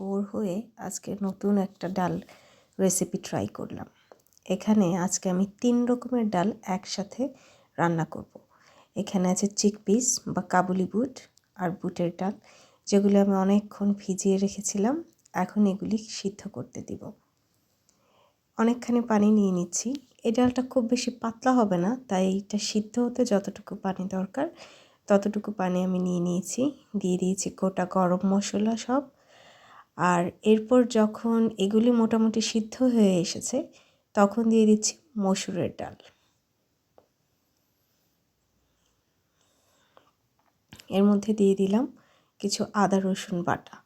Bore হয়ে আজকে নতুন একটা ডাল রেসিপি ট্রাই করলাম। এখানে আজকে আমি তিন রকমের ডাল একসাথে রান্না করব। এখানে আছে চিকপিস বা কাবুলি বুট আর বুটের ডাল, যেগুলো আমি অনেকক্ষণ ভিজিয়ে রেখেছিলাম, এখন এগুলি সিদ্ধ করতে দিব। অনেকখানি পানি নিয়ে নিচ্ছি। এই ডালটা খুব বেশি পাতলা হবে না, তাই এটা সিদ্ধ হতে যতটুকু পানি দরকার, ততটুকু পানি আমি নিয়ে নিয়েছি। দিয়ে দিয়েছি গোটা গরম মশলা সব। আর এরপর যখন এগুলি মোটামুটি সিদ্ধ হয়ে এসেছে, তখন দিয়ে দিচ্ছি মসুরের ডাল। এর মধ্যে দিয়ে দিলাম কিছু আদা রসুন বাটা।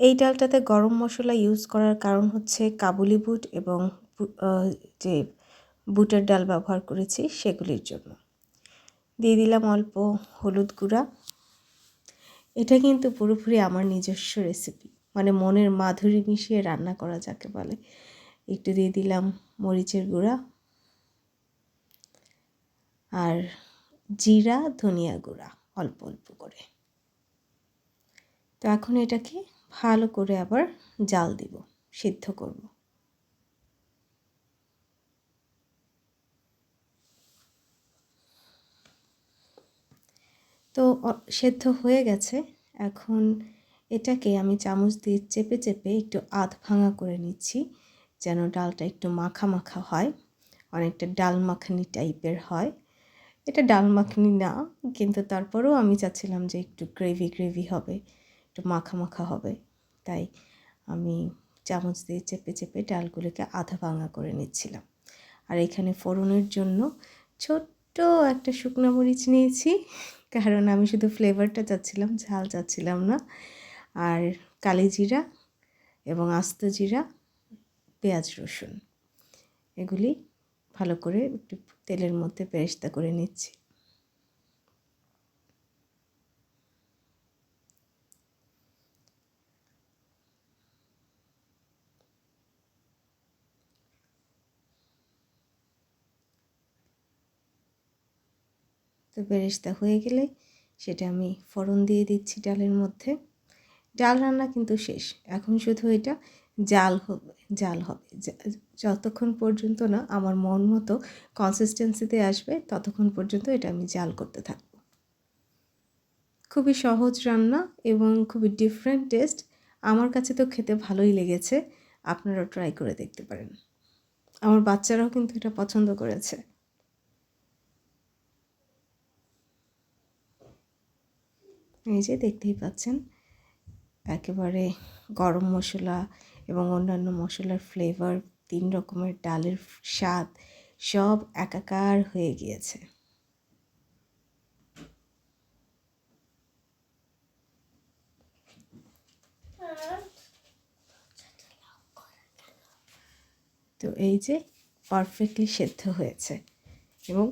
এই ডালটাতে গরম মশলা ইউজ করার কারণ হচ্ছে কাবুলি বুট এবং যে বুটের ডাল ব্যবহার করেছি সেগুলির জন্য। দিয়ে দিলাম অল্প হলুদ গুঁড়া। এটা কিন্তু পুরোপুরি আমার নিজস্ব রেসিপি মানে মনের মাধুরী মিশিয়ে রান্না করা যাকে বলে। একটু দিয়ে দিলাম মরিচের গুঁড়া। আর জিরা, ধনিয়া গুঁড়া অল্প অল্প করে। তো এখন এটাকে ভালো করে আবার জাল দিব, সিদ্ধ করব। তো সেদ্ধ হয়ে গেছে। এখন এটাকে আমি চামচ দিয়ে চেপে চেপে একটু আধ ভাঙা করে নিচ্ছি, যেন ডালটা একটু মাখা মাখা হয়, অনেকটা ডাল মাখানি টাইপের হয়। এটা ডাল মাখনি না, কিন্তু তারপরেও আমি চাচ্ছিলাম যে একটু গ্রেভি গ্রেভি হবে, একটু মাখা মাখা হবে। তাই আমি চামচ দিয়ে চেপে চেপে ডালগুলোকে আধা ভাঙা করে নিচ্ছিলাম। আর এখানে ফোড়নের জন্য ছোট্ট একটা শুকনো মরিচ নিয়েছি, কারণ আমি শুধু ফ্লেভারটা চাচ্ছিলাম, ঝাল চাচ্ছিলাম না। আর কালি জিরা এবং আস্ত জিরা, পেঁয়াজ রসুন। এগুলি ভালো করে একটু তেলের মধ্যে পেরেস্তা করে নিচ্ছি। তো বেরেস্তা হয়ে গেলে সেটা আমি ফোড়ন দিয়ে দিচ্ছি ডালের মধ্যে। ডাল রান্না কিন্তু শেষ। এখন শুধু এটা জাল হবে জাল হবে। যতক্ষণ পর্যন্ত না আমার মন মতো কনসিস্টেন্সিতে আসবে, ততক্ষণ পর্যন্ত এটা আমি জাল করতে থাকব। খুবই সহজ রান্না এবং খুবই ডিফারেন্ট টেস্ট আমার কাছে তো খেতে ভালোই লেগেছে। আপনারাও ট্রাই করে দেখতে পারেন। আমার বাচ্চারাও কিন্তু এটা পছন্দ করেছে। এই যে দেখতেই পাচ্ছেন। একেবারে গরম মশলা এবং অন্যান্য মশলার ফ্লেভার তিন রকমের ডালের স্বাদ সব একাকার হয়ে গিয়েছে। তো এই যে পারফেক্টলি সেদ্ধ হয়েছে এবং